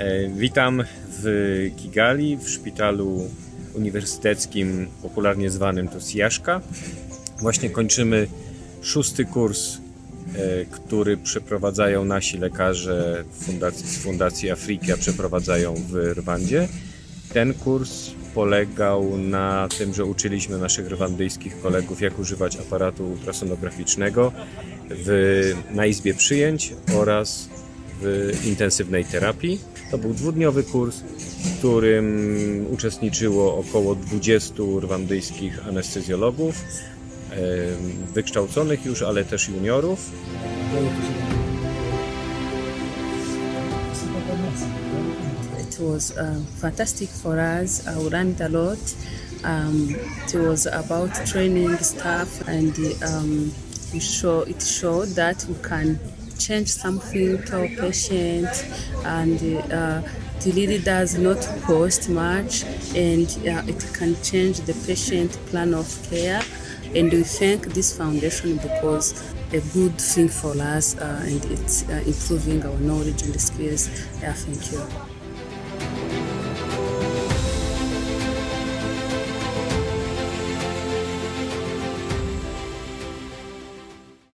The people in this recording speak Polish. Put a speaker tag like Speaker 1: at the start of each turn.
Speaker 1: E, Witam w Kigali, w szpitalu uniwersyteckim, popularnie zwanym to Siaszka. Właśnie kończymy szósty kurs, e, który przeprowadzają nasi lekarze fundacji, z Fundacji Afrika, przeprowadzają w Rwandzie. Ten kurs polegał na tym, że uczyliśmy naszych rwandyjskich kolegów, jak używać aparatu ultrasonograficznego w, na izbie przyjęć oraz w intensywnej terapii. To był dwudniowy kurs, w którym uczestniczyło około 20 rwandyjskich anestezjologów, wykształconych już, ale też juniorów.
Speaker 2: It was uh, fantastic for us. I learned a lot. Um, it was about training staff, and um, it, show, it showed that we can change something to our patient, and uh, really does not cost much, and uh, it can change the patient plan of care. And we thank this foundation because a good thing for us, uh, and it's uh, improving our knowledge and skills. Yeah, thank you.